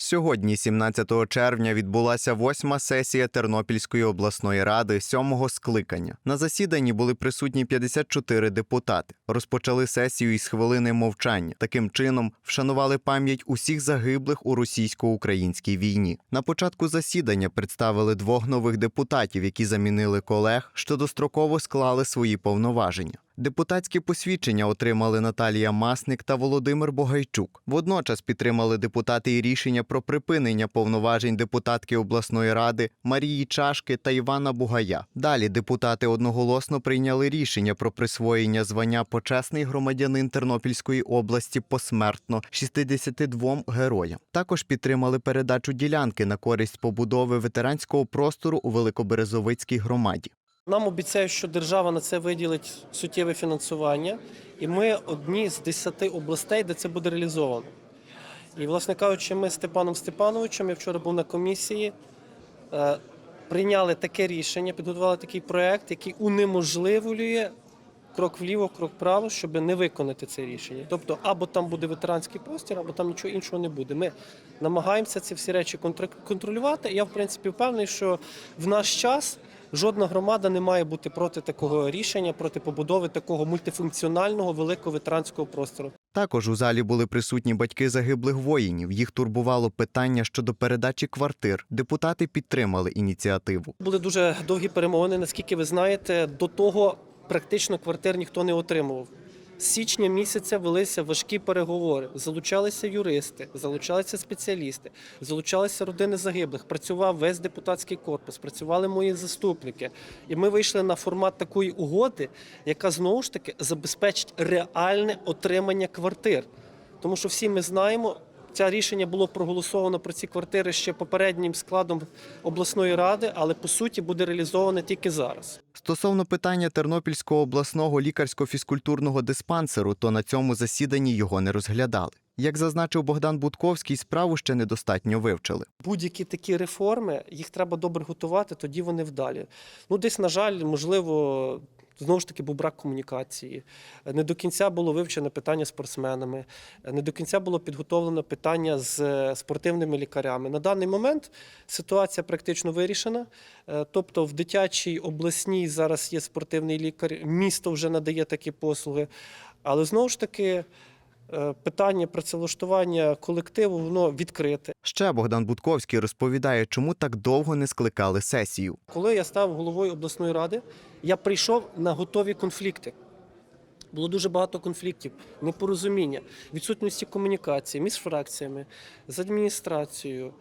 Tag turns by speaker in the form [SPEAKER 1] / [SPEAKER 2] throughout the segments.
[SPEAKER 1] Сьогодні, 17 червня, відбулася восьма сесія Тернопільської обласної ради сьомого скликання. На засіданні були присутні 54 депутати. Розпочали сесію із хвилини мовчання. Таким чином вшанували пам'ять усіх загиблих у російсько-українській війні. На початку засідання представили двох нових депутатів, які замінили колег, що достроково склали свої повноваження. Депутатські посвідчення отримали Наталія Масник та Володимир Богайчук. Водночас підтримали депутати і рішення про припинення повноважень депутатки обласної ради Марії Чашки та Івана Бугая. Далі депутати одноголосно прийняли рішення про присвоєння звання почесний громадянин Тернопільської області посмертно 62 героям. Також підтримали передачу ділянки на користь побудови ветеранського простору у Великоберезовицькій громаді.
[SPEAKER 2] Нам обіцяють, що держава на це виділить суттєве фінансування, і ми одні з 10 областей, де це буде реалізовано. І, власне кажучи, ми з Степаном Степановичем, я вчора був на комісії, е, прийняли таке рішення, підготували такий проект, який унеможливлює крок вліво, крок вправо, щоб не виконати це рішення. Тобто, або там буде ветеранський простір, або там нічого іншого не буде. Ми намагаємося ці всі речі контр- контролювати. Я, в принципі, впевнений, що в наш час жодна громада не має бути проти такого рішення, проти побудови такого мультифункціонального великого ветеранського простору.
[SPEAKER 1] Також у залі були присутні батьки загиблих воїнів. Їх турбувало питання щодо передачі квартир. Депутати підтримали ініціативу.
[SPEAKER 2] Були дуже довгі перемовини. Наскільки ви знаєте, до того практично квартир ніхто не отримував. З січня місяця велися важкі переговори. Залучалися юристи, залучалися спеціалісти, залучалися родини загиблих. Працював весь депутатський корпус, працювали мої заступники. І ми вийшли на формат такої угоди, яка знову ж таки забезпечить реальне отримання квартир. Тому що всі ми знаємо, це рішення було проголосовано про ці квартири ще попереднім складом обласної ради, але по суті буде реалізоване тільки зараз.
[SPEAKER 1] Стосовно питання Тернопільського обласного лікарсько-фізкультурного диспансеру, то на цьому засіданні його не розглядали. Як зазначив Богдан Будковський, справу ще недостатньо вивчили.
[SPEAKER 2] Будь-які такі реформи їх треба добре готувати, тоді вони вдалі. Ну, десь, на жаль, можливо. Знову ж таки, був брак комунікації. Не до кінця було вивчене питання спортсменами, не до кінця було підготовлено питання з е, спортивними лікарями. На даний момент ситуація практично вирішена. Е, Тобто, в дитячій обласній зараз є спортивний лікар, місто вже надає такі послуги. Але знову ж таки, питання працевлаштування колективу воно відкрите.
[SPEAKER 1] Ще Богдан Будковський розповідає, чому так довго не скликали сесію.
[SPEAKER 2] Коли я став головою обласної ради, я прийшов на готові конфлікти. Було дуже багато конфліктів, непорозуміння, відсутності комунікації між фракціями, з адміністрацією, е,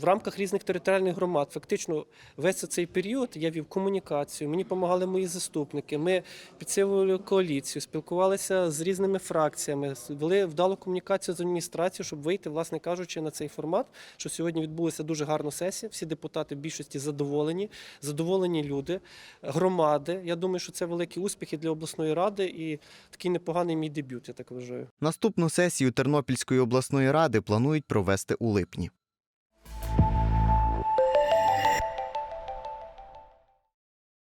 [SPEAKER 2] в рамках різних територіальних громад. Фактично, весь цей період я вів комунікацію, мені допомагали мої заступники. Ми підсилювали коаліцію, спілкувалися з різними фракціями, вели вдалу комунікацію з адміністрацією, щоб вийти, власне кажучи, на цей формат. Що сьогодні відбулася дуже гарна сесія. Всі депутати в більшості задоволені, задоволені люди, громади. Я думаю, що це великі успіхи для обласної ради і такий непоганий мій дебют, я так вважаю.
[SPEAKER 1] Наступну сесію Тернопільської обласної ради планують провести у липні.